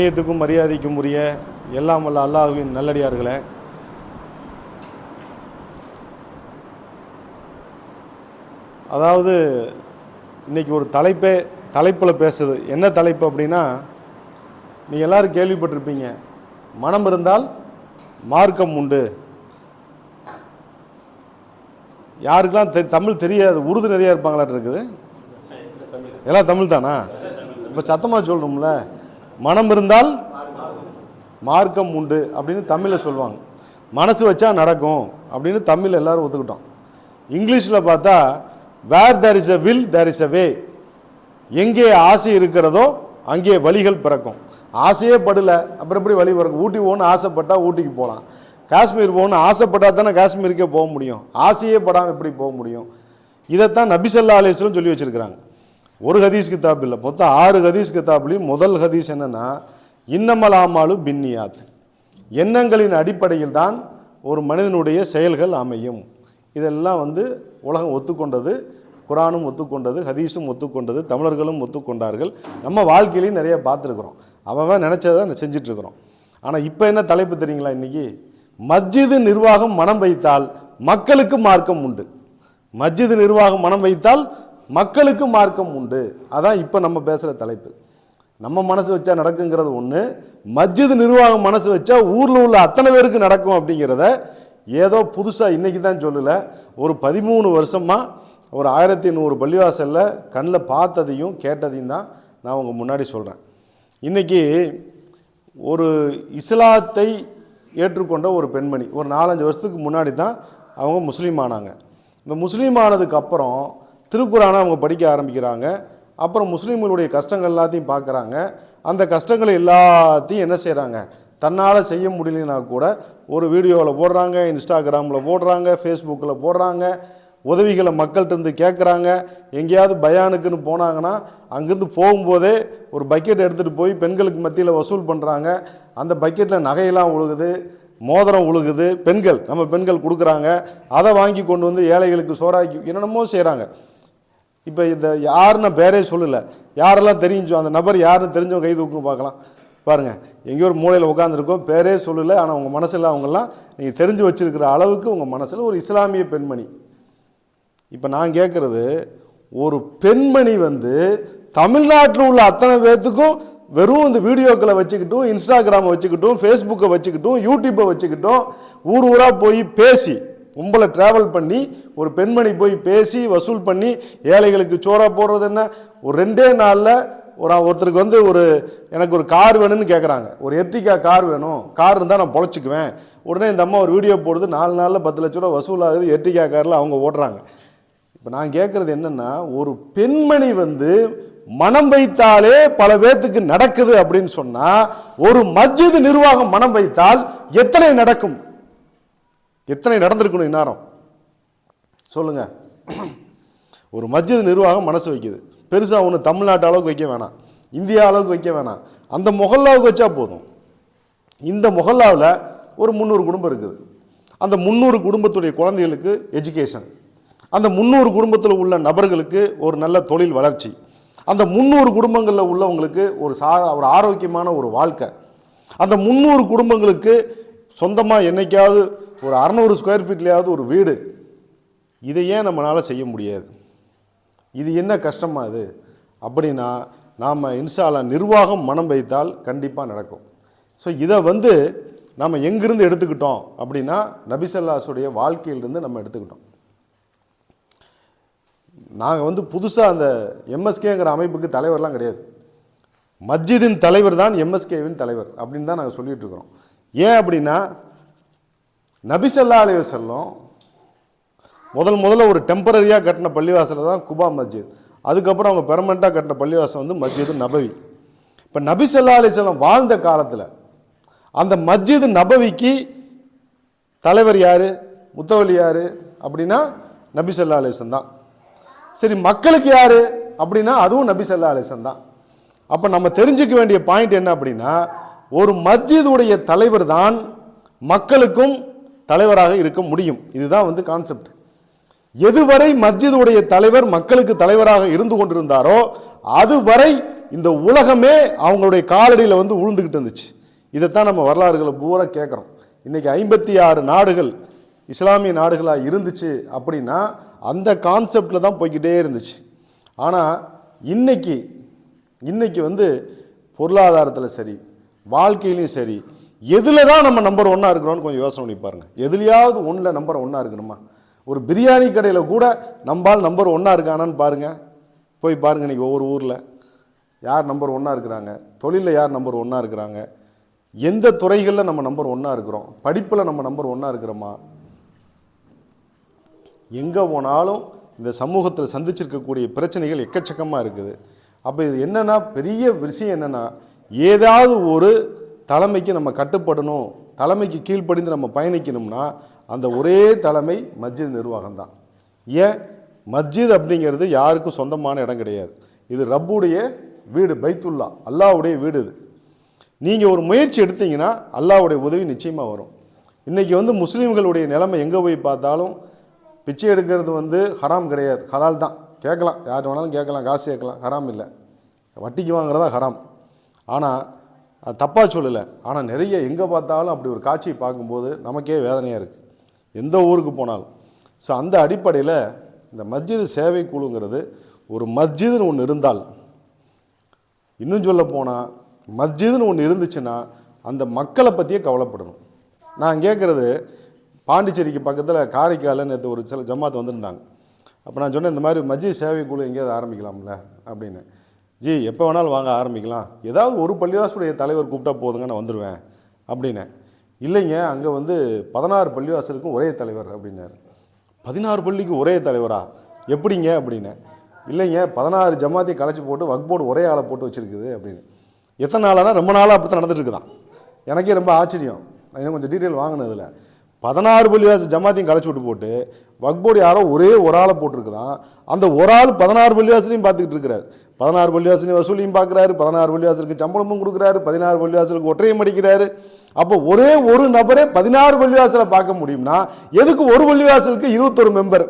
நேயத்துக்கும் மரியாதைக்கும் உரிய எல்லாம் வல்ல அல்லாஹுவின் நல்லடியார்களே. அதாவது இன்னைக்கு ஒரு தலைப்பே தலைப்பில் பேசுது. என்ன தலைப்பு அப்படின்னா நீ எல்லாரும் கேள்விப்பட்டிருப்பீங்க. மனம் இருந்தால் மார்க்கம் உண்டு. யாருக்கெல்லாம் தெ தமிழ் தெரியாது உருது நிறையா இருப்பாங்களாட்டு இருக்குது எல்லாம் தமிழ் தானா இப்போ சத்தமாக சொல்லணும்ல மனம் இருந்தால் மார்க்கம் உண்டு அப்படின்னு தமிழில் சொல்லுவாங்க. மனசு வச்சா நடக்கும் அப்படின்னு தமிழ் எல்லாரும் ஒத்துக்கிட்டோம். இங்கிலீஷில் பார்த்தா where there is a will there is a way எங்கே ஆசை இருக்கிறதோ அங்கே வழிகள் பிறக்கும். ஆசையே படல. அப்புறம் எப்படி வழி பிறக்கும்? ஊட்டி போகணும்னு ஆசைப்பட்டா ஊட்டிக்கு போகலாம். காஷ்மீர் போகணும்னு ஆசைப்பட்டா தானே காஷ்மீருக்கே போக முடியும். ஆசையே படாமல் எப்படி போக முடியும்? இதைத்தான் நபிசல்லா அலேஸ்வரம் சொல்லி வச்சுருக்கிறாங்க. ஒரு ஹதீஸ் கிதாப் இல்லை. மொத்தம் ஆறு ஹதீஸ் கிதாப்லையும் முதல் ஹதீஸ் என்னன்னா இன்னமல் ஆமாலு பின்னியாத். எண்ணங்களின் அடிப்படையில் தான் ஒரு மனிதனுடைய செயல்கள் அமையும். இதெல்லாம் வந்து உலகம் ஒத்துக்கொண்டது குரானும் ஒத்துக்கொண்டது ஹதீஸும் ஒத்துக்கொண்டது தமிழர்களும் ஒத்துக்கொண்டார்கள். நம்ம வாழ்க்கையிலையும் நிறைய பார்த்துருக்குறோம். அவன் நினச்சதை செஞ்சிட்ருக்குறோம். ஆனால் இப்போ என்ன தலைப்பு தெரியுங்களா இன்றைக்கி மஸ்ஜிது நிர்வாகம் மனம் வைத்தால் மக்களுக்கு மார்க்கம் உண்டு. மஸ்ஜிது நிர்வாகம் மனம் வைத்தால் மக்களுக்கு மார்க்கம் உண்டு. அதான் இப்போ நம்ம பேசுகிற தலைப்பு. நம்ம மனசு வச்சா நடக்குங்கிறது ஒன்று மஸ்ஜித் நிர்வாகம் மனசு வச்சா ஊரில் உள்ள அத்தனை பேருக்கு நடக்கும் அப்படிங்கிறத ஏதோ புதுசாக இன்றைக்கி தான் சொல்லலை. ஒரு பதிமூணு வருஷமாக ஒரு ஆயிரத்தி நூறு பள்ளிவாசலில் கண்ணில் பார்த்ததையும் கேட்டதையும் தான் நான் உங்கள் முன்னாடி சொல்கிறேன் இன்றைக்கி ஒரு இஸ்லாத்தை ஏற்றுக்கொண்ட ஒரு பெண்மணி ஒரு நாலஞ்சு வருஷத்துக்கு முன்னாடி தான் அவங்க முஸ்லீம் ஆனாங்க. இந்த முஸ்லீம் ஆனதுக்கு அப்புறம் திருக்குறானை அவங்க படிக்க ஆரம்பிக்கிறாங்க. அப்புறம் முஸ்லீம்களுடைய கஷ்டங்கள் எல்லாத்தையும் பார்க்குறாங்க. அந்த கஷ்டங்களை எல்லாத்தையும் என்ன செய்கிறாங்க தன்னால் செய்ய முடியலனா கூட ஒரு வீடியோவில் போடுறாங்க இன்ஸ்டாகிராமில் போடுறாங்க ஃபேஸ்புக்கில் போடுறாங்க. உதவிகளை மக்கள்கிட்ட இருந்து கேட்குறாங்க எங்கேயாவது பயானுக்குன்னு போனாங்கன்னா அங்கேருந்து போகும்போதே ஒரு பக்கெட் எடுத்துகிட்டு போய் பெண்களுக்கு மத்தியில் வசூல் பண்ணுறாங்க அந்த பக்கெட்டில் நகையெல்லாம் உழுகுது மோதிரம் உழுகுது. பெண்கள் நம்ம பெண்கள் கொடுக்குறாங்க. அதை வாங்கி கொண்டு வந்து ஏழைகளுக்கு சோறாக்கி என்னென்னமோ செய்கிறாங்க இப்போ இந்த யாருன்னு பேரே சொல்லலை. யாரெல்லாம் தெரிஞ்சோ அந்த நபர் யாருன்னு தெரிஞ்சவங்க கை தூக்கும் பார்க்கலாம். பாருங்கள் எங்கேயோ ஒரு மூலையில் உட்காந்துருக்கோம் பேரே சொல்லலை ஆனால் உங்கள் மனசில் அவங்கெல்லாம் நீங்கள் தெரிஞ்சு வச்சுருக்கிற அளவுக்கு உங்கள் மனசில் ஒரு இஸ்லாமிய பெண்மணி. இப்போ நான் கேட்குறது ஒரு பெண்மணி வந்து தமிழ்நாட்டில் உள்ள அத்தனை பேர்த்துக்கும் வெறும் இந்த வீடியோக்களை வச்சுக்கிட்டும் இன்ஸ்டாகிராமை வச்சுக்கிட்டும் ஃபேஸ்புக்கை வச்சுக்கிட்டும் யூடியூப்பை வச்சுக்கிட்டும் ஊர் ஊராக போய் பேசி கும்பலை ட்ராவல் பண்ணி ஒரு பெண்மணி போய் பேசி வசூல் பண்ணி ஏழைகளுக்கு சோறா போடுறது என்ன? ஒரு ரெண்டே நாளில் ஒரு ஒருத்தருக்கு வந்து ஒரு எனக்கு ஒரு கார் வேணும்னு கேட்குறாங்க ஒரு எர்டிகா கார் வேணும். கார் இருந்தால் நான் பொழைச்சிக்குவேன். உடனே இந்த அம்மா ஒரு வீடியோ போடுது. நாலு நாளில் பத்து லட்ச ரூபா வசூல் ஆகுது எர்டிகா காரில் அவங்க ஓடுறாங்க. இப்போ நான் கேட்குறது என்னென்னா ஒரு பெண்மணி வந்து மனம் வைத்தாலே பல பேர்த்துக்கு நடக்குது அப்படின்னு சொன்னால் ஒரு மஸ்ஜித் நிர்வாகம் மனம் வைத்தால் எத்தனை நடக்கும்? எத்தனை நடந்திருக்கணும் இந்நேரம்? சொல்லுங்கள் ஒரு மஸ்ஜித் நிர்வாகம் மனசு வைக்குது. பெருசாக ஒன்று தமிழ்நாட்டு அளவுக்கு வைக்க வேணாம். இந்தியா அளவுக்கு வைக்க வேணாம். அந்த மொகல்லாவுக்கு வச்சா போதும். இந்த மொகல்லாவில் ஒரு முந்நூறு குடும்பம் இருக்குது. அந்த முந்நூறு குடும்பத்துடைய குழந்தைகளுக்கு எஜுகேஷன் அந்த முந்நூறு குடும்பத்தில் உள்ள நபர்களுக்கு ஒரு நல்ல தொழில் வளர்ச்சி. அந்த முந்நூறு குடும்பங்களில் உள்ளவங்களுக்கு ஒரு சா ஒரு ஆரோக்கியமான ஒரு வாழ்க்கை. அந்த முந்நூறு குடும்பங்களுக்கு சொந்தமாக என்றைக்காவது ஒரு அறநூறு ஸ்கொயர் ஃபீட்லேயாவது ஒரு வீடு. இதை ஏன் நம்மளால் செய்ய முடியாது? இது என்ன கஷ்டமாக இது? அப்படின்னா நாம் இன்ஷால்லா நிர்வாகம் மனம் வைத்தால் கண்டிப்பாக நடக்கும். ஸோ இதை வந்து நம்ம எங்கிருந்து எடுத்துக்கிட்டோம் அப்படின்னா நபிசல்லாஸுடைய வாழ்க்கையிலிருந்து நம்ம எடுத்துக்கிட்டோம். நாங்கள் வந்து புதுசாக அந்த எம்எஸ்கேங்கிற அமைப்புக்கு தலைவர்லாம் கிடையாது. மஸ்ஜிதின் தலைவர் தான் எம்எஸ்கேவின் தலைவர் அப்படின்னு தான் நாங்கள் சொல்லிகிட்ருக்குறோம் இருக்கிறோம். ஏன் அப்படின்னா நபிசல்லா அலைய செல்லம் முதல் முதல்ல ஒரு டெம்பரரியாக கட்டின பள்ளிவாசலை தான் குபா மஸ்ஜித். அதுக்கப்புறம் அவங்க பெர்மனெண்ட்டாக கட்டின பள்ளிவாசல் வந்து மஸ்ஜிது நபவி. இப்போ நபிசல்லா ஸல்லல்லாஹு வாழ்ந்த காலத்தில் அந்த மஸ்ஜிது நபவிக்கு தலைவர் யார்? முத்தவலி யார்? அப்படின்னா நபி ஸல்லல்லாஹு தான். சரி மக்களுக்கு யார்? அப்படின்னா அதுவும் நபி ஸல்லல்லாஹு தான். அப்போ நம்ம தெரிஞ்சுக்க வேண்டிய பாயிண்ட் என்ன அப்படின்னா ஒரு மஸ்ஜிதுடைய தலைவர் தான் மக்களுக்கும் தலைவராக இருக்க முடியும். இதுதான் வந்து கான்செப்ட் எதுவரை மஸ்ஜிதுடைய தலைவர் மக்களுக்கு தலைவராக இருந்து கொண்டிருந்தாரோ அதுவரை இந்த உலகமே அவங்களுடைய காலடியில் வந்து உழுந்துக்கிட்டு இருந்துச்சு. இதைத்தான் நம்ம வரலாறுகளை பூரா கேட்குறோம் இன்றைக்கி ஐம்பத்தி ஆறு நாடுகள் இஸ்லாமிய நாடுகளாக இருந்துச்சு அப்படின்னா அந்த கான்செப்டில் தான் போய்கிட்டே இருந்துச்சு. ஆனால் இன்னைக்கு இன்னைக்கு வந்து பொருளாதாரத்தில் சரி வாழ்க்கையிலையும் சரி எதில் தான் நம்ம நம்பர் ஒன்றா இருக்கிறோன்னு கொஞ்சம் யோசனை பண்ணி பாருங்க. எதுலையாவது ஒன்றில் நம்பர் ஒன்றா இருக்கணுமா? ஒரு பிரியாணி கடையில் கூட நம்பால் நம்பர் ஒன்றா இருக்கானான்னு பாருங்க. போய் பாருங்க இன்றைக்கி ஒவ்வொரு ஊரில். யார் நம்பர் ஒன்றா இருக்கிறாங்க? தொழிலில் யார் நம்பர் ஒன்றா இருக்கிறாங்க? எந்த துறைகளில் நம்ம நம்பர் ஒன்றா இருக்கிறோம்? படிப்பில் நம்ம நம்பர் ஒன்றா இருக்கிறோமா? எங்கே போனாலும் இந்த சமூகத்தில் சந்திச்சிருக்கக்கூடிய பிரச்சனைகள் எக்கச்சக்கமாக இருக்குது. அப்போ இது என்னென்னா பெரிய விஷயம் என்னென்னா ஏதாவது ஒரு தலைமைக்கு நம்ம கட்டுப்படணும் தலைமைக்கு கீழ்ப்படிந்து நம்ம பயணிக்கணும்னா அந்த ஒரே தலைமை மஸ்ஜித் நிர்வாகம் தான் ஏன்? மஸ்ஜித் அப்படிங்கிறது யாருக்கும் சொந்தமான இடம் கிடையாது. இது ரப்புடைய வீடு பைத்துல்லா அல்லாஹ்வுடைய வீடு இது. நீங்கள் ஒரு முயற்சி எடுத்தீங்கன்னா அல்லாஹ்வுடைய உதவி நிச்சயமாக வரும். இன்றைக்கி வந்து முஸ்லீம்களுடைய நிலைமை எங்கே போய் பார்த்தாலும் பிச்சை எடுக்கிறது வந்து ஹராம் கிடையாது. ஹலால் தான். கேட்கலாம். யார் வேணாலும் கேட்கலாம். காசு கேட்கலாம். ஹராம் இல்லை. வட்டிக்கு வாங்குறதா ஹராம். ஆனால் தப்பாக சொல்லலை. ஆனால் நிறைய எங்கே பார்த்தாலும் அப்படி ஒரு காட்சியை பார்க்கும்போது நமக்கே வேதனையாக இருக்குது எந்த ஊருக்கு போனாலும். ஸோ அந்த அடிப்படையில் இந்த மஸ்ஜிது சேவை குழுங்கிறது ஒரு மஸ்ஜிதுன்னு ஒன்று இருந்தால் இன்னும் சொல்ல போனால் மஸ்ஜிதுன்னு ஒன்று இருந்துச்சுன்னா அந்த மக்களை பற்றியே கவலைப்படணும். நான் கேட்குறது பாண்டிச்சேரிக்கு பக்கத்தில் காரைக்காலில் நேற்று ஒரு சில ஜமாத் வந்திருந்தாங்க. அப்போ நான் சொன்னேன் இந்த மாதிரி மஸ்ஜித் சேவை குழு எங்கேயாவது ஆரம்பிக்கலாம்ல? அப்படின்னு. ஜி எப்போ வேணாலும் வாங்க ஆரம்பிக்கலாம். ஏதாவது ஒரு பள்ளிவாசலுடைய தலைவர் கூப்பிட்டா போதுங்க நான் வந்துடுவேன் அப்படின்னேன் இல்லைங்க அங்கே வந்து பதினாறு பள்ளிவாசலுக்கும் ஒரே தலைவர் அப்படின்னாரு. பதினாறு பள்ளிக்கு ஒரே தலைவரா? எப்படிங்க அப்படின்னு. இல்லைங்க பதினாறு ஜமாத்தி கலைச்சி போட்டு வக் போர்டு ஒரே ஆளை போட்டு வச்சுருக்குது அப்படின்னு. எத்தனை நாளானா ரொம்ப நாளாக அப்படி தான் நடந்துகிட்டு இருக்குதான் எனக்கே ரொம்ப ஆச்சரியம். இன்னும் கொஞ்சம் டீட்டெயில் வாங்கினதில். பதினாறு பள்ளிவாசி ஜமாத்தையும் கலைச்சி விட்டு போட்டு வக்போர்டு யாரோ ஒரே ஒரு ஆளை போட்டிருக்கிறான் அந்த ஒரு ஆள் பதினாறு பள்ளிவாசலையும் பார்த்துக்கிட்டு இருக்கிறார். பதினாறு பள்ளிவாசலையும் வசூலியும் பார்க்குறாரு. பதினாறு பள்ளிவாசலுக்கு சம்பளமும் கொடுக்குறாரு. பதினாறு பள்ளிவாசலுக்கு ஒற்றையும் அடிக்கிறாரு அப்போ ஒரே ஒரு நபரே பதினாறு பள்ளிவாசலை பார்க்க முடியும்னா எதுக்கு ஒரு பள்ளிவாசலுக்கு இருபத்தொரு மெம்பர்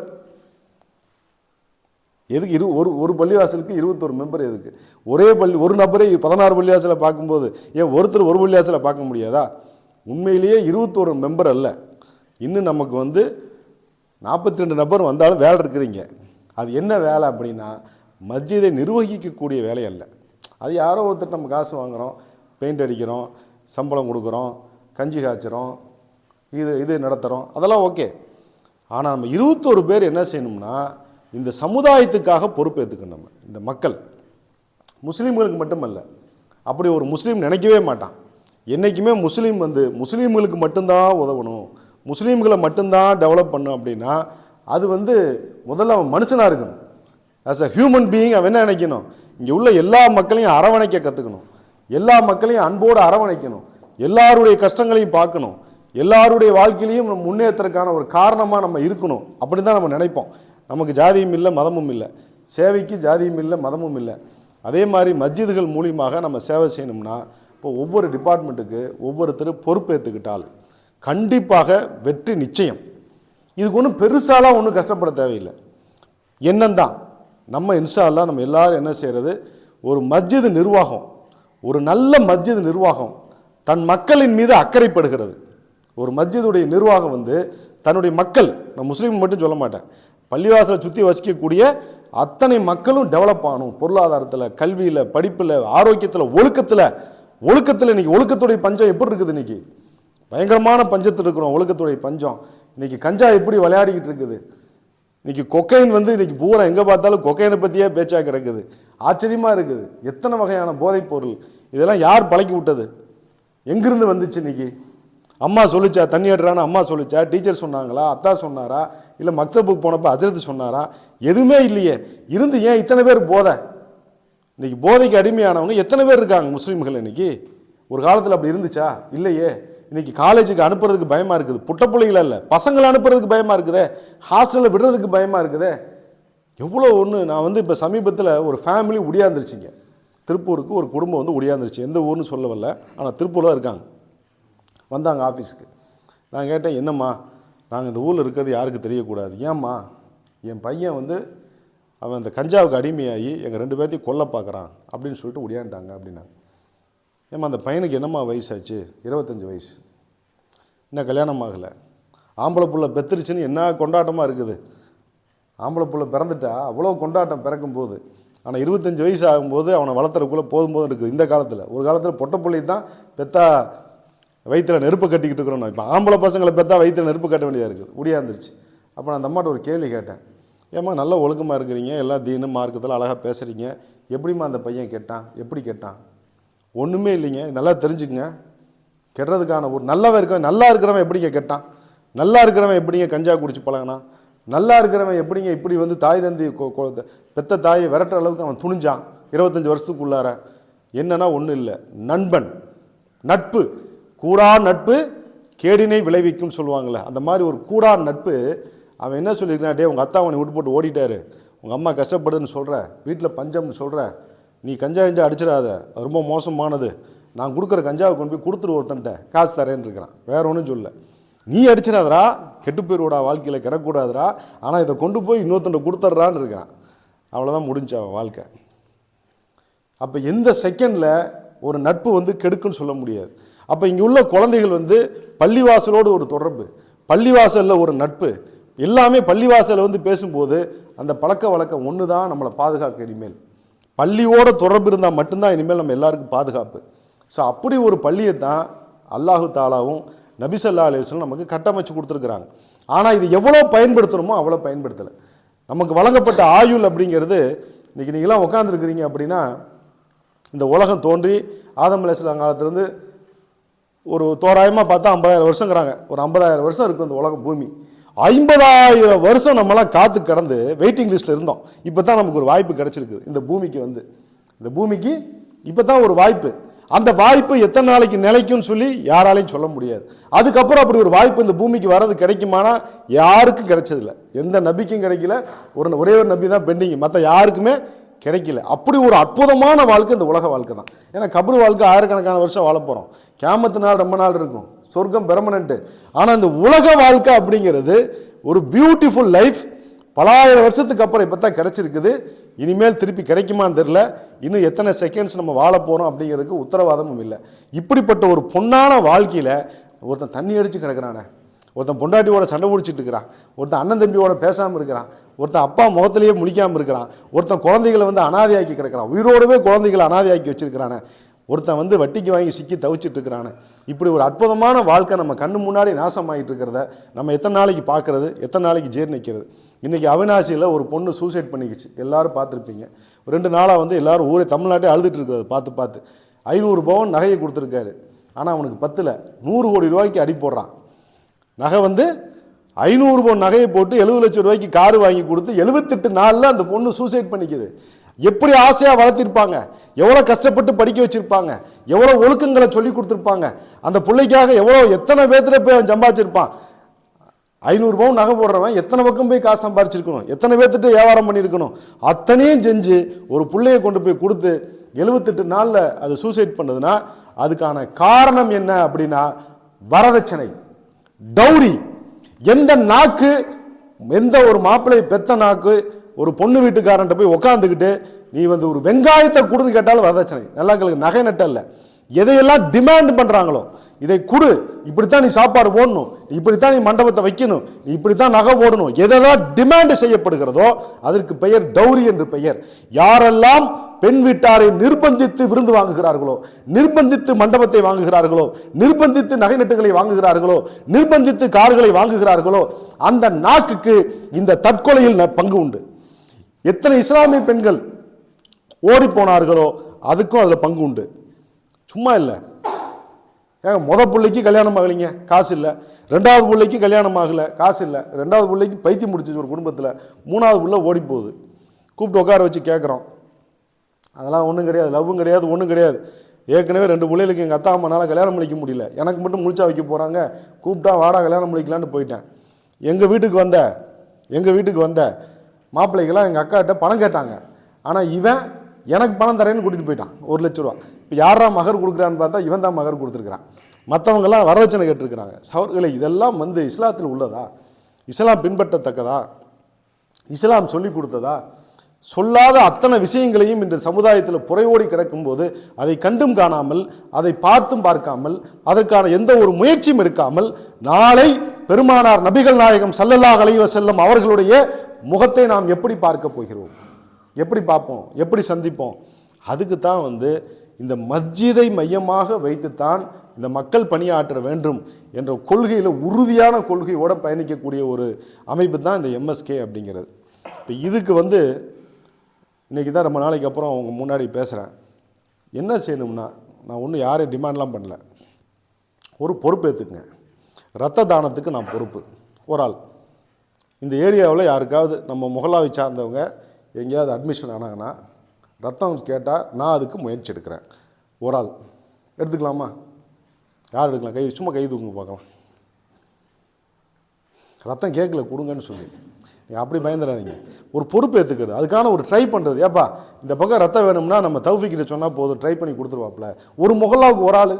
எதுக்கு இரு ஒரு ஒரு பள்ளிவாசலுக்கு இருபத்தொரு மெம்பர் எதுக்கு? ஒரே பள்ளி ஒரு நபரே பதினாறு பள்ளிவாசலை பார்க்கும்போது ஏன் ஒருத்தர் ஒரு பள்ளிவாசலை பார்க்க முடியாதா? உண்மையிலேயே இருபத்தொரு மெம்பர் அல்ல. இன்னும் நமக்கு வந்து நாற்பத்தி ரெண்டு நபர் வந்தாலும் வேலை இருக்குதுங்க அது என்ன வேலை அப்படின்னா மஸ்ஜிதை நிர்வகிக்கக்கூடிய வேலை அல்ல. அது யாரோ ஒருத்தர் நம்ம காசு வாங்குகிறோம் பெயிண்ட் அடிக்கிறோம் சம்பளம் கொடுக்குறோம் கஞ்சி காய்ச்சுறோம் இது இது நடத்துகிறோம் அதெல்லாம் ஓகே. ஆனால் நம்ம இருபத்தோரு பேர் என்ன செய்யணும்னா இந்த சமுதாயத்துக்காக பொறுப்பேற்றுக்கணும் நம்ம இந்த மக்கள். முஸ்லீம்களுக்கு மட்டுமல்ல அப்படி ஒரு முஸ்லீம் நினைக்கவே மாட்டான். என்றைக்குமே முஸ்லீம் வந்து முஸ்லீம்களுக்கு மட்டும்தான் உதவணும். முஸ்லீம்களை மட்டும்தான் டெவலப் பண்ணும் அப்படின்னா அது வந்து முதல்ல அவன் மனுஷனாக இருக்கணும். ஆஸ் அ ஹியூமன் பீயிங் அவன் என்ன நினைக்கணும்? இங்கே உள்ள எல்லா மக்களையும் அரவணைக்க கற்றுக்கணும் எல்லா மக்களையும் அன்போடு அரவணைக்கணும். எல்லாருடைய கஷ்டங்களையும் பார்க்கணும். எல்லாருடைய வாழ்க்கையிலையும் நம்ம முன்னேற்றத்துக்கான ஒரு காரணமாக நம்ம இருக்கணும். அப்படி தான் நம்ம நினைப்போம். நமக்கு ஜாதியும் இல்லை மதமும் இல்லை. சேவைக்கு ஜாதியும் இல்லை மதமும் இல்லை. அதே மாதிரி மஸ்ஜிதுகள் மூலியமாக நம்ம சேவை செய்யணும்னா இப்போ ஒவ்வொரு டிபார்ட்மெண்ட்டுக்கு ஒவ்வொருத்தர் பொறுப்பேற்றுக்கிட்டால் கண்டிப்பாக வெற்றி நிச்சயம். இதுக்கு ஒன்றும் பெருசாலாம் ஒன்றும் கஷ்டப்பட தேவையில்லை. எண்ணம்தான். நம்ம இன்ஷா நம்ம எல்லோரும் என்ன செய்கிறது ஒரு மஸ்ஜிது நிர்வாகம் ஒரு நல்ல மஸ்ஜிது நிர்வாகம் தன் மக்களின் மீது அக்கறைப்படுகிறது. ஒரு மஸ்ஜிதுடைய நிர்வாகம் வந்து தன்னுடைய மக்கள் நான் முஸ்லீம் மட்டும் சொல்ல மாட்டேன் பள்ளிவாசலை சுற்றி வசிக்கக்கூடிய அத்தனை மக்களும் டெவலப் ஆகணும். பொருளாதாரத்தில் கல்வியில் படிப்பில் ஆரோக்கியத்தில் ஒழுக்கத்தில் ஒழுக்கத்தில் இன்றைக்கி ஒழுக்கத்துடைய பஞ்சம் எப்படி இருக்குது இன்னைக்கு? பயங்கரமான பஞ்சத்தில் இருக்கிறோம் ஒழுக்கத்துடைய பஞ்சம். இன்னைக்கு கஞ்சா எப்படி விளையாடிக்கிட்டு இருக்குது? இன்னைக்கு கொக்கைன் வந்து இன்னைக்கு பூரா எங்கே பார்த்தாலும் கொக்கைனை பற்றியே பேச்சாக கிடக்குது. ஆச்சரியமாக இருக்குது. எத்தனை வகையான போதைப் பொருள்? இதெல்லாம் யார் பழக்கி விட்டது? எங்கிருந்து வந்துச்சு இன்னைக்கு? அம்மா சொல்லிச்சா தண்ணி அடுறான்னு அம்மா சொல்லிச்சா டீச்சர் சொன்னாங்களா அத்தா சொன்னாரா இல்லை மக்தபுக்கு போனப்போ அஜரத்து சொன்னாரா? எதுவுமே இல்லையே. இருந்து ஏன் இத்தனை பேர் போதை? இன்னைக்கு போதைக்கு அடிமையானவங்க எத்தனை பேர் இருக்காங்க முஸ்லீம்கள் இன்னைக்கு? ஒரு காலத்தில் அப்படி இருந்துச்சா? இல்லையே. இன்றைக்கி காலேஜுக்கு அனுப்புறதுக்கு பயமாக இருக்குது. புட்ட பிள்ளைகள இல்லை. பசங்களை அனுப்புறதுக்கு பயமாக இருக்குதே. ஹாஸ்டலில் விடுறதுக்கு பயமாக இருக்குதே. எவ்வளோ ஒன்று நான் வந்து இப்போ சமீபத்தில் ஒரு ஃபேமிலி ஒடியாந்துருச்சுங்க. திருப்பூருக்கு ஒரு குடும்பம் வந்து ஒடியாந்துருச்சு. எந்த ஊர்னு சொல்ல வரல. ஆனால் திருப்பூர் தான் இருக்காங்க. வந்தாங்க ஆஃபீஸுக்கு நான் கேட்டேன் என்னம்மா? நாங்கள் இந்த ஊரில் இருக்கிறது யாருக்கு தெரியக்கூடாது? ஏம்மா? என் பையன் வந்து அவன் அந்த கஞ்சாவுக்கு அடிமையாகி எங்கள் ரெண்டு பேர்த்தையும் கொல்ல பார்க்குறான் அப்படின்னு சொல்லிட்டு ஒடியாண்டாங்க அப்படின்னாங்க. ஏம்மா அந்த பையனுக்கு என்னம்மா வயசாச்சு? இருபத்தஞ்சி வயசு. இன்னும் கல்யாணம் ஆகலை. ஆம்பளை புள்ள பெத்துருச்சுன்னு என்ன கொண்டாட்டமாக இருக்குது? ஆம்பளை புள்ள பிறந்துட்டா அவ்வளோ கொண்டாட்டம் பிறக்கும் போது ஆனால் இருபத்தஞ்சி வயசு ஆகும்போது அவனை வளர்த்துறக்குள்ளே போதும் போதும் இருக்குது. இந்த காலத்தில். ஒரு காலத்தில் பொட்டை பிள்ளை தான் பெத்தா வயிற்றில் நெருப்பு கட்டிக்கிட்டு இருக்கிறோம் இப்போ ஆம்பளை பசங்களை பெத்தா வயிற்றில் நெருப்பு கட்ட வேண்டியதாக இருக்குது. முடியாந்துருச்சு அப்போ நான் அந்த அம்மாட்ட ஒரு கேள்வி கேட்டேன். ஏம்மா நல்ல ஒழுக்கமாக இருக்கிறீங்க? எல்லா தீனு மார்க்கத்தில் அழகாக பேசுகிறீங்க எப்படிம்மா அந்த பையன் கேட்டான்? எப்படி கேட்டான்? ஒன்றுமே இல்லைங்க. நல்லா தெரிஞ்சுக்கங்க. கெடுறதுக்கான ஒரு நல்லவன் இருக்க நல்லா இருக்கிறவன் எப்படிங்க கெட்டான்? நல்லா இருக்கிறவன் எப்படிங்க கஞ்சா குடிச்சு பழகினான் நல்லா இருக்கிறவன் எப்படிங்க இப்படி வந்து தாய் தந்தி கொ- பெத்த தாயை விரட்டுற அளவுக்கு அவன் துணிஞ்சான்? இருபத்தஞ்சி வருஷத்துக்குள்ளார. என்னன்னா ஒன்றும் இல்லை. நண்பன். நட்பு. கூடா நட்பு கேடினை விளைவிக்கும்னு சொல்லுவாங்கள்ல அந்த மாதிரி ஒரு கூடா நட்பு அவன் என்ன சொல்லியிருக்கான்? டே உங்கள் அத்தா அவனை விட்டு போட்டு ஓடிட்டாரு. உங்கள் அம்மா கஷ்டப்படுதுன்னு சொல்கிற வீட்டில் பஞ்சம்னு சொல்கிற நீ கஞ்சா கஞ்சா அடிச்சிடாத. அது ரொம்ப மோசமானது. நான் கொடுக்குற கஞ்சாவை கொண்டு போய் கொடுத்துரு ஒருத்தன்ட்ட. காசு தரேன்னு இருக்கிறான். வேற ஒன்றும் சொல்ல நீ அடிச்சிடாதடா. கெட்டு போயிடுவோடா வாழ்க்கையில் கிடக்கூடாதுடா. ஆனால் இதை கொண்டு போய் இன்னொருத்தன்ட்ட கொடுத்துட்றான்னு இருக்கிறான். அவ்வளோதான் முடிஞ்சு அவன் வாழ்க்கை. அப்போ எந்த செகண்டில் ஒரு நட்பு வந்து கெடுக்குன்னு சொல்ல முடியாது. அப்போ இங்கே உள்ள குழந்தைகள் வந்து பள்ளிவாசலோடு ஒரு தொடர்பு. பள்ளிவாசலில் ஒரு நட்பு. எல்லாமே பள்ளிவாசலில் வந்து பேசும்போது அந்த பழக்க வழக்கம் ஒன்று தான் நம்மளை பாதுகாக்க இனிமேல். பள்ளியோட தொடர்பு இருந்தால் மட்டும்தான் இனிமேல் நம்ம எல்லாருக்கும் பாதுகாப்பு. ஸோ அப்படி ஒரு பள்ளியை தான் அல்லாஹு தாலாவும் நபிசல்லா அலுவலம் நமக்கு கட்டமைச்சு கொடுத்துருக்குறாங்க. ஆனால் இது எவ்வளோ பயன்படுத்தணுமோ அவ்வளோ பயன்படுத்தலை. நமக்கு வழங்கப்பட்ட ஆயுள் அப்படிங்கிறது இன்றைக்கி நீங்களாம் உட்காந்துருக்கிறீங்க அப்படின்னா இந்த உலகம் தோன்றி ஆதம் அலையாம் காலத்துலேருந்து ஒரு தோராயமாக பார்த்தா ஐம்பதாயிரம் வருஷங்கிறாங்க. ஒரு ஐம்பதாயிரம் வருஷம் இருக்கும் இந்த உலகம் பூமி. ஐம்பதாயிரம் வருஷம் நம்மளாம் காத்து கடந்து வெயிட்டிங் லிஸ்ட்டில் இருந்தோம். இப்போ தான் நமக்கு ஒரு வாய்ப்பு கிடச்சிருக்கு. இந்த பூமிக்கு வந்து. இந்த பூமிக்கு இப்போ தான் ஒரு வாய்ப்பு. அந்த வாய்ப்பு எத்தனை நாளைக்கு நிலைக்கும்னு சொல்லி யாராலையும் சொல்ல முடியாது. அதுக்கப்புறம் அப்படி ஒரு வாய்ப்பு இந்த பூமிக்கு வர்றது கிடைக்குமானா யாருக்கும் கிடைச்சதில்ல. எந்த நபிக்கும் கிடைக்கல. ஒரு ஒரே ஒரு நபி தான் பெண்டிங் மற்ற யாருக்குமே கிடைக்கல. அப்படி ஒரு அற்புதமான வாழ்க்கை இந்த உலக வாழ்க்கை தான். ஏன்னா கபர் வாழ்க்கை ஆயிரக்கணக்கான வருஷம் வாழ போகிறோம் கேமத்து நாள் ரொம்ப நாள் இருக்கும். சொர்க்கம் பெர்மனண்ட்டு ஆனால் இந்த உலக வாழ்க்கை அப்படிங்கிறது ஒரு பியூட்டிஃபுல் லைஃப் பலாயிரம் வருஷத்துக்கு அப்புறம் இப்போ தான் கிடச்சிருக்குது. இனிமேல் திருப்பி கிடைக்குமான்னு தெரில இன்னும் எத்தனை செகண்ட்ஸ் நம்ம வாழ போகிறோம் அப்படிங்கிறதுக்கு உத்தரவாதமும் இல்லை. இப்படிப்பட்ட ஒரு பொன்னான வாழ்க்கையில் ஒருத்தன் தண்ணி அடித்து கிடக்கிறானே. ஒருத்தன் பொண்டாட்டியோட சண்டை பிடிச்சிட்டு இருக்கிறான். ஒருத்தன் அண்ணன் தம்பியோட பேசாமல் இருக்கிறான். ஒருத்தன் அப்பா முகத்திலேயே முழிக்காமல் இருக்கிறான். ஒருத்தன் குழந்தைகளை வந்து அனாதையாக்கி கிடக்கிறான். உயிரோடவே குழந்தைகளை அனாதையாக்கி வச்சிருக்கிறானே. ஒருத்தன் வந்து வட்டிக்கு வாங்கி சிக்கி தவிச்சிட்டு இருக்கிறானே. இப்படி ஒரு அற்புதமான வாழ்க்கை நம்ம கண்ணு முன்னாடி நாசமாகிட்டு இருக்கிறத நம்ம எத்தனை நாளைக்கு பார்க்கறது எத்தனை நாளைக்கு ஜீர்ணிக்கிறது? இன்றைக்கி அவினாசியில் ஒரு பொண்ணு சூசைட் பண்ணிக்கிச்சு. எல்லோரும் பார்த்துருப்பீங்க. ரெண்டு நாளாக வந்து எல்லாரும் ஊரே தமிழ்நாட்டே அழுதுட்டு இருக்கிறது பார்த்து பார்த்து. ஐநூறு பவன் நகையை கொடுத்துருக்காரு. ஆனால் அவனுக்கு பத்தில். நூறு கோடி ரூபாய்க்கு அடி போடுறான். நகை வந்து ஐநூறு பவுன் நகையை போட்டு எழுபது லட்சம் ரூபாய்க்கு கார் வாங்கி கொடுத்து எழுபத்தெட்டு நாளில் அந்த பொண்ணு சூசைட் பண்ணிக்குது. எப்படி ஆசையாக வளர்த்திருப்பாங்க? எவ்வளோ கஷ்டப்பட்டு படிக்க வச்சுருப்பாங்க? எவ்வளோ ஒழுக்கங்களை சொல்லி கொடுத்துருப்பாங்க? அந்த பிள்ளைக்காக எவ்வளோ எத்தனை பேர்த்துல போய் அவன் சம்பாதிச்சிருப்பான்? ஐநூறுபாவும் நகை போடுறவன் எத்தனை பக்கம் போய் காசு சம்பாரிச்சிருக்கணும் எத்தனை பேர்த்திட்ட வியாபாரம் பண்ணியிருக்கணும்? அத்தனையும் செஞ்சு ஒரு பிள்ளையை கொண்டு போய் கொடுத்து எழுபத்தெட்டு நாளில் அது சூசைட் பண்ணதுன்னா அதுக்கான காரணம் என்ன அப்படின்னா வரதட்சணை. டௌரி. எந்த நாக்கு எந்த ஒரு மாப்பிள்ளை பெத்த நாக்கு ஒரு பொண்ணு வீட்டுக்காரன்ட்ட போய் உட்காந்துக்கிட்டு நீ வந்து ஒரு வெங்காயத்தை கொடுன்னு கேட்டாலும் வரதட்சணை நல்லா எங்களுக்கு நகை நட்டல்ல எதையெல்லாம் டிமாண்ட் பண்ணுறாங்களோ இதை கொடு. இப்படித்தான் நீ சாப்பாடு போடணும். இப்படித்தான் நீ மண்டபத்தை வைக்கணும். இப்படித்தான் நகை போடணும். எதெல்லாம் டிமாண்ட் செய்யப்படுகிறதோ அதற்கு பெயர் டௌரி என்று பெயர். யாரெல்லாம் பெண் வீட்டாரை நிர்பந்தித்து விருந்து வாங்குகிறார்களோ நிர்பந்தித்து மண்டபத்தை வாங்குகிறார்களோ நிர்பந்தித்து நகை நட்டுகளை வாங்குகிறார்களோ நிர்பந்தித்து கார்களை வாங்குகிறார்களோ அந்த நாக்குக்கு இந்த தற்கொலையில் ந- பங்கு உண்டு. எத்தனை இஸ்லாமிய பெண்கள் ஓடி போனார்களோ அதுக்கும் அதில் பங்கு உண்டு. சும்மா இல்லை. ஏங்க முத பிள்ளைக்கு கல்யாணம் ஆகலைங்க காசு இல்லை. ரெண்டாவது பிள்ளைக்கு கல்யாணம் ஆகலை காசு இல்லை. ரெண்டாவது பிள்ளைக்கு பைத்தியம் முடிச்சிச்சு ஒரு குடும்பத்தில். மூணாவது பிள்ளை ஓடி போகுது. கூப்பிட்டு உட்கார வச்சு கேட்குறோம் அதெல்லாம் ஒன்றும் கிடையாது. லவ்வும் கிடையாது ஒன்றும் கிடையாது. ஏற்கனவே ரெண்டு பிள்ளைகளுக்கு எங்கள் அத்தா அம்மானால் கல்யாணம் முடிக்க முடியல. எனக்கு மட்டும் முடிச்சா வைக்க போகிறாங்க கூப்பிட்டா வாடா கல்யாணம் முடிக்கலான்னு போயிட்டேன். எங்கள் வீட்டுக்கு வந்த? எங்கள் வீட்டுக்கு வந்த? மாப்பிள்ளைகள்லாம் எங்கள் அக்காட்ட பணம் கேட்டாங்க. ஆனால் இவன் எனக்கு பணம் தரேன்னு கூட்டிகிட்டு போயிட்டான். ஒரு லட்ச ரூபா. இப்போ யாரா மகர் கொடுக்குறான்னு பார்த்தா இவன் தான் மகர் கொடுத்துருக்குறான். மற்றவங்கெல்லாம் வரதட்சணை கேட்டிருக்கிறாங்க. சவர்களை இதெல்லாம் வந்து இஸ்லாத்தில் உள்ளதா? இஸ்லாம் பின்பற்றத்தக்கதா? இஸ்லாம் சொல்லி கொடுத்ததா? சொல்லாத அத்தனை விஷயங்களையும் இந்த சமுதாயத்தில் புறையோடி கிடக்கும்போது அதை கண்டும் காணாமல் அதை பார்த்தும் பார்க்காமல் அதற்கான எந்த ஒரு முயற்சியும் எடுக்காமல் நாளை பெருமானார் நபிகள் நாயகம் ஸல்லல்லாஹு அலைஹி வஸல்லம் அவர்களுடைய முகத்தை நாம் எப்படி பார்க்க போகிறோம்? எப்படி பார்ப்போம்? எப்படி சந்திப்போம்? அதுக்கு தான் வந்து இந்த மஸ்ஜிதை மையமாக வைத்துத்தான் இந்த மக்கள் பணியாற்ற வேண்டும் என்ற கொள்கையில் உறுதியான கொள்கையோடு பயணிக்கக்கூடிய ஒரு அமைப்பு தான் இந்த எம்எஸ்கே அப்படிங்கிறது. இப்போ இதுக்கு வந்து இன்றைக்கி தான் ரொம்ப நாளைக்கு அப்புறம் அவங்க முன்னாடி பேசுகிறேன் என்ன செய்யணும்னா நான் ஒன்றும் யாரையும் டிமாண்ட்லாம் பண்ணல. ஒரு பொறுப்பு ஏற்றுக்குங்க ரத்த தானத்துக்கு நான் பொறுப்பு. ஒரு ஆள். இந்த ஏரியாவில் யாருக்காவது நம்ம முகலாவை சார்ந்தவங்க எங்கேயாவது அட்மிஷன் ஆனாங்கன்னா ரத்தம் கேட்டால் நான் அதுக்கு முயற்சி எடுக்கிறேன். ஒரு ஆள். எடுத்துக்கலாமா? யார் எடுக்கலாம்? கை சும்மா கை தூங்க பார்க்கலாம். ரத்தம் கேட்கல கொடுங்கன்னு சொல்லி. நீங்கள் அப்படி பயந்துடாதீங்க. ஒரு பொறுப்பு ஏற்றுக்கிறது அதுக்கான ஒரு ட்ரை பண்ணுறது ஏப்பா இந்த பக்கம் ரத்தம் வேணும்னா நம்ம தௌஃபிக்கிட்ட சொன்னால் போதும். ட்ரை பண்ணி கொடுத்துருவாப்புல. ஒரு முகலாவுக்கு ஒரு ஆள்.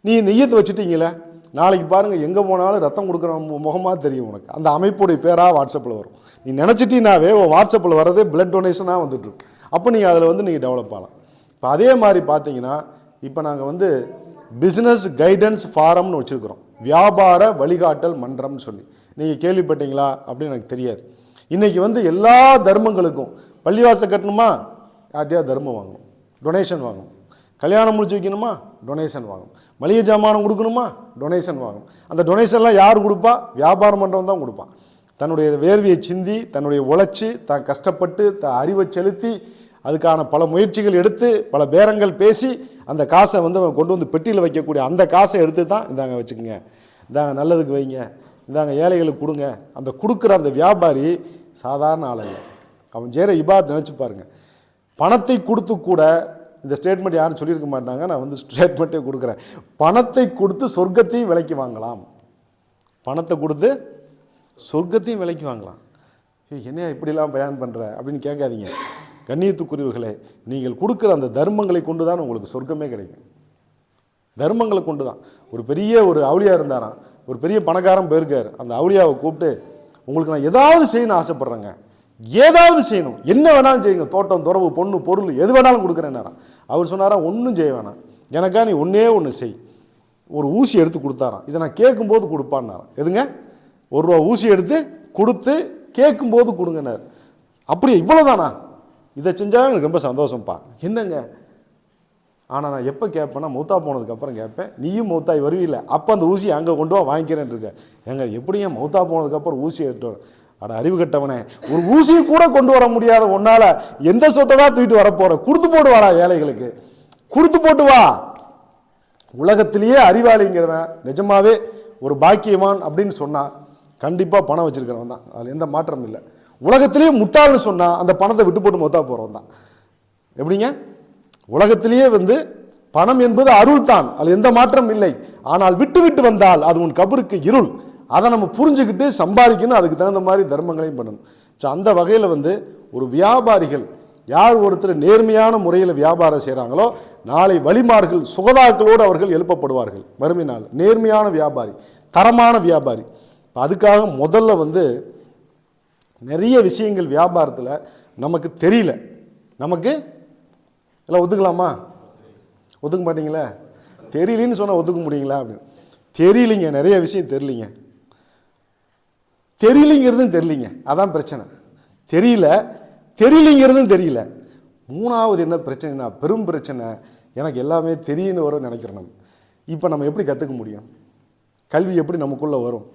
நீ நெய்யத்தை வச்சுட்டீங்களே நாளைக்கு பாருங்கள் எங்கே போனாலும் ரத்தம் கொடுக்குற முகமாக தெரியும் உனக்கு. அந்த அமைப்புடைய பேராக வாட்ஸ்அப்பில் வரும். நீ நினச்சிட்டினாவே வாட்ஸ்அப்பில் வர்றதே பிளட் டொனேஷனாக வந்துட்டுருக்கு அப்போ நீங்கள் அதில் வந்து நீங்கள் டெவலப் ஆகலாம். இப்போ அதே மாதிரி பார்த்தீங்கன்னா இப்போ நாங்கள் வந்து பிஸ்னஸ் கைடன்ஸ் ஃபாரம்னு வச்சுருக்கிறோம். வியாபார வழிகாட்டல் மன்றம்னு சொல்லி. நீங்கள் கேள்விப்பட்டீங்களா? அப்படின்னு எனக்கு தெரியாது. இன்றைக்கி வந்து எல்லா தர்மங்களுக்கும் பள்ளிவாசல் கட்டணுமா? யார்ட்டையா தர்மம் வாங்கணும். டொனேஷன் வாங்கணும். கல்யாணம் முடிச்சு வைக்கணுமா? டொனேஷன் வாங்கணும். மளிகை ஜாமானம் கொடுக்கணுமா? டொனேஷன் வாங்கணும். அந்த டொனேஷன்லாம் யார் கொடுப்பா? வியாபாரம் பண்ணுறவன் தான் கொடுப்பான். தன்னுடைய வேர்வையை சிந்தி தன்னுடைய உழைச்சி தான் கஷ்டப்பட்டு த அறிவை செலுத்தி அதுக்கான பல முயற்சிகள் எடுத்து பல பேரங்கள் பேசி அந்த காசை வந்து அவன் கொண்டு வந்து பெட்டியில் வைக்கக்கூடிய அந்த காசை எடுத்து தான் இந்தாங்க வச்சுக்கோங்க. இந்தாங்க நல்லதுக்கு வைங்க. இந்தாங்க ஏழைகளுக்கு கொடுங்க. அந்த கொடுக்குற அந்த வியாபாரி சாதாரண ஆள் அவன் செய்கிற இபாத் நினச்சி பாருங்க. பணத்தை கொடுத்து கூட இந்த ஸ்டேட்மெண்ட் யாரும் சொல்லியிருக்க மாட்டாங்க. நான் வந்து ஸ்டேட்மெண்ட்டே கொடுக்குறேன். பணத்தை கொடுத்து சொர்க்கத்தையும் விலைக்கு வாங்கலாம். பணத்தை கொடுத்து சொர்க்கத்தையும் விலைக்கு வாங்கலாம். என்ன இப்படிலாம் பயன் பண்ணுற அப்படின்னு கேட்காதீங்க. கண்ணியத்துக்குரியவர்களே நீங்கள் கொடுக்குற அந்த தர்மங்களை கொண்டு தான் உங்களுக்கு சொர்க்கமே கிடைக்கும். தர்மங்களை கொண்டு தான் ஒரு பெரிய ஒரு அவுளியா இருந்தாராம். ஒரு பெரிய பணக்காரன் போயிருக்கார். அந்த அவுளியாவை கூப்பிட்டு உங்களுக்கு நான் ஏதாவது செய்யணும்னு ஆசைப்பட்றேங்க. ஏதாவது செய்யணும். என்ன வேணாலும் செய்யுங்க. தோட்டம் துறவு பொண்ணு பொருள் எது வேணாலும் கொடுக்குறேன்னாராம். அவர் சொன்னாரா ஒன்றும் செய்ய வேணாம். எனக்கா நீ ஒன்றே ஒன்று செய். ஒரு ஊசி எடுத்து கொடுத்தாராம். இதை நான் கேட்கும்போது கொடுப்பான்னாராம். எதுங்க? ஒரு ரூபா ஊசி எடுத்து கொடுத்து கேட்கும்போது கொடுங்கன்னார். அப்படியே இவ்வளோதானா இதை செஞ்சால் எனக்கு ரொம்ப சந்தோஷம்ப்பா. என்னங்க? ஆனால் நான் எப்போ கேட்பேன்னா மௌத்தா போனதுக்கப்புறம் கேட்பேன். நீயும் மௌத்தாய் வருவில்ல அப்போ அந்த ஊசி அங்கே கொண்டு வா வாங்கிக்கிறேன் இருக்க. எங்க எப்படியும் மௌத்தா போனதுக்கப்புறம் ஊசி எடுத்து அட அறிவு கட்டவனே ஒரு ஊசியை கூட கொண்டு வர முடியாத உன்னால எந்த சொத்தை தான் தூக்கிட்டு வரப்போற? கொடுத்து போட்டு வாடா ஏழைகளுக்கு. கொடுத்து போட்டு வா. உலகத்திலேயே அறிவாளிங்கிறவன் நிஜமாவே ஒரு பாக்கியவான் அப்படின்னு சொன்னா கண்டிப்பா பணம் வச்சிருக்கிறவன் தான். அதில் எந்த மாற்றம் இல்லை. உலகத்திலேயே முட்டாள்னு சொன்னா அந்த பணத்தை விட்டு போட்டு மொத்தா போறவன் தான். எப்படிங்க? உலகத்திலேயே வந்து பணம் என்பது அருள் தான் அதில் எந்த மாற்றம் இல்லை. ஆனால் விட்டு விட்டு வந்தால் அது உன் கபருக்கு இருள். அதை நம்ம புரிஞ்சுக்கிட்டு சம்பாதிக்கணும் அதுக்கு தகுந்த மாதிரி தர்மங்களையும் பண்ணணும். ஸோ அந்த வகையில் வந்து ஒரு வியாபாரிகள் யார் ஒருத்தர் நேர்மையான முறையில் வியாபாரம் செய்கிறாங்களோ நாளை வழிமார்கள் சுகதாக்களோடு அவர்கள் எழுப்பப்படுவார்கள். வறுமை நாள். நேர்மையான வியாபாரி தரமான வியாபாரி. அதுக்காக முதல்ல வந்து நிறைய விஷயங்கள் வியாபாரத்தில் நமக்கு தெரியல. நமக்கு எல்லாம் ஒத்துக்கலாமா? ஒத்துக்க மாட்டீங்களா? தெரியலன்னு சொன்னால் ஒத்துக்க முடியுங்களா அப்படின்னு. தெரியலிங்க நிறைய விஷயம் தெரியலிங்க. தெரியலிங்கிறதும் தெரியலிங்க. அதான் பிரச்சனை. தெரியல தெரியலிங்கிறதும் தெரியல. மூணாவது என்ன பிரச்சனைனா பெரும் பிரச்சனை. எனக்கு எல்லாமே தெரியுன்னு வரும் நினைக்கிறோம் நம்ம. இப்போ நம்ம எப்படி கற்றுக்க முடியும்? கல்வி எப்படி நமக்குள்ளே வரும்?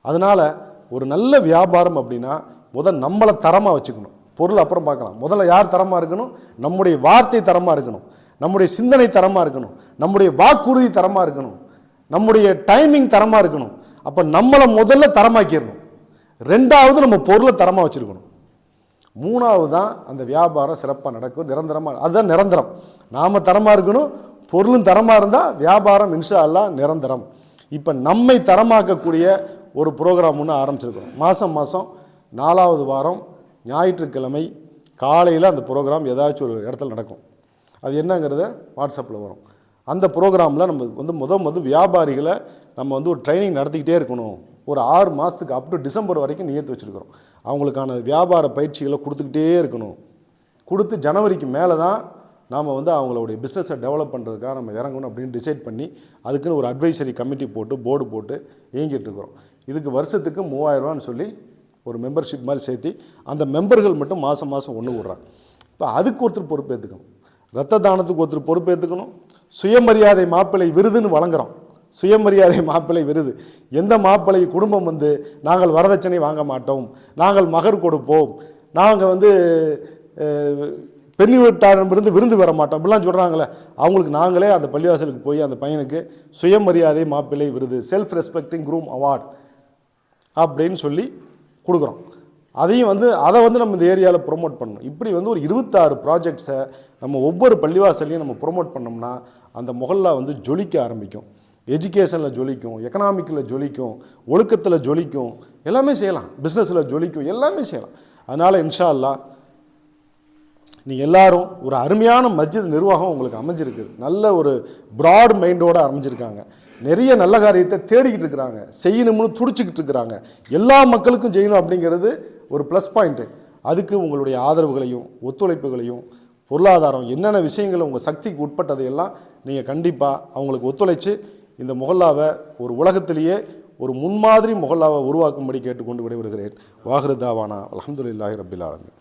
அதனால் ஒரு நல்ல வியாபாரம் அப்படின்னா முதல் நம்மளை தரமாக வச்சுக்கணும். பொருள் அப்புறம் பார்க்கலாம். முதல்ல யார் தரமாக இருக்கணும்? நம்முடைய வார்த்தை தரமாக இருக்கணும். நம்முடைய சிந்தனை தரமாக இருக்கணும். நம்முடைய வாக்குறுதி தரமாக இருக்கணும். நம்முடைய டைமிங் தரமாக இருக்கணும். அப்போ நம்மளை முதல்ல தரமாக்கிடணும். ரெண்டாவது நம்ம பொருளை தரமாக வச்சுருக்கணும். மூணாவது தான் அந்த வியாபாரம் சிறப்பாக நடக்கும். நிரந்தரமாக அதுதான் நிரந்தரம். நாம் தரமாக இருக்கணும் பொருளும் தரமாக இருந்தால் வியாபாரம் இன்ஷா அல்லா நிரந்தரம். இப்போ நம்மை தரமாக்கக்கூடிய ஒரு ப்ரோக்ராம் ஒன்று ஆரம்பிச்சிருக்கிறோம். மாதம் மாதம் நாலாவது வாரம் ஞாயிற்றுக்கிழமை காலையில் அந்த ப்ரோக்ராம் ஏதாச்சும் ஒரு இடத்துல நடக்கும். அது என்னங்கிறத வாட்ஸ்அப்பில் வரும். அந்த ப்ரோக்ராமில் நம்ம வந்து முத முத வியாபாரிகளை நம்ம வந்து ஒரு ட்ரைனிங் நடத்திக்கிட்டே இருக்கணும். ஒரு ஆறு மாதத்துக்கு அப் டு டிசம்பர் வரைக்கும் நியத்து வச்சுருக்கிறோம். அவங்களுக்கான வியாபார பயிற்சிகளை கொடுத்துக்கிட்டே இருக்கணும். கொடுத்து ஜனவரிக்கு மேலே தான் நாம் வந்து அவங்களுடைய பிஸ்னஸை டெவலப் பண்ணுறதுக்காக நம்ம இறங்கணும் அப்படின்னு டிசைட் பண்ணி அதுக்குன்னு ஒரு அட்வைசரி கமிட்டி போட்டு போர்டு போட்டு இயங்கிட்டு இருக்கிறோம். இதுக்கு வருஷத்துக்கு மூவாயிரரூவான்னு சொல்லி ஒரு மெம்பர்ஷிப் மாதிரி சேர்த்து அந்த மெம்பர்கள் மட்டும் மாதம் மாதம் ஒன்று விடுறாங்க இப்போ அதுக்கு ஒருத்தர் பொறுப்பேற்றுக்கணும் ரத்த தானத்துக்கு ஒருத்தர் பொறுப்பேற்றுக்கணும் சுயமரியாதை மாப்பிள்ளை விருதுன்னு வழங்குறோம். சுயமரியாதை மாப்பிள்ளை விருது. எந்த மாப்பிள்ளை குடும்பம் வந்து நாங்கள் வரதட்சணை வாங்க மாட்டோம். நாங்கள் மகர் கொடுப்போம். நாங்கள் வந்து பெண் வீட்டாரிடமிருந்து விருந்து வர மாட்டோம். அப்படிலாம் சொல்கிறாங்களே அவங்களுக்கு நாங்களே அந்த பள்ளிவாசலுக்கு போய் அந்த பையனுக்கு சுயமரியாதை மாப்பிள்ளை விருது செல்ஃப் ரெஸ்பெக்டிங் குரூம் அவார்ட் அப்படின்னு சொல்லி கொடுக்குறோம். அதையும் வந்து அதை வந்து நம்ம இந்த ஏரியாவில் ப்ரொமோட் பண்ணணும். இப்படி வந்து ஒரு இருபத்தாறு ப்ராஜெக்ட்ஸை நம்ம ஒவ்வொரு பள்ளிவாசல்லையும் நம்ம ப்ரொமோட் பண்ணோம்னா அந்த முகல்லா வந்து ஜொலிக்க ஆரம்பிக்கும். எஜுகேஷனில் ஜொலிக்கும் எக்கனாமிக்கில் ஜொலிக்கும் ஒழுக்கத்தில் ஜொலிக்கும் எல்லாமே செய்யலாம். பிஸ்னஸில் ஜொலிக்கும் எல்லாமே செய்யலாம். அதனால் இன்ஷா அல்லாஹ் நீங்கள் எல்லாரும் ஒரு அருமையான மஸ்ஜித் நிர்வாகம் உங்களுக்கு அமைஞ்சிருக்குது நல்ல ஒரு ப்ராட் மைண்டோடு அமைஞ்சிருக்காங்க. நிறைய நல்ல காரியத்தை தேடிக்கிட்டு இருக்கிறாங்க. செய்யணும்னு துடிச்சிக்கிட்டு இருக்கிறாங்க. எல்லா மக்களுக்கும் செய்யணும் அப்படிங்கிறது ஒரு ப்ளஸ் பாயிண்ட்டு அதுக்கு உங்களுடைய ஆதரவுகளையும் ஒத்துழைப்புகளையும் பொருளாதாரம் என்னென்ன விஷயங்கள் உங்கள் சக்திக்கு உட்பட்டதையெல்லாம் நீங்கள் கண்டிப்பாக அவங்களுக்கு ஒத்துழைச்சு இந்த முகல்லாவை ஒரு உலகத்திலேயே ஒரு முன்மாதிரி முகல்லாவை உருவாக்கும்படி கேட்டுக்கொண்டு விடைபெறுகிறேன். வாஹிருதாவானா அலமதுல்லாஹி ரபில் ஆலமின்.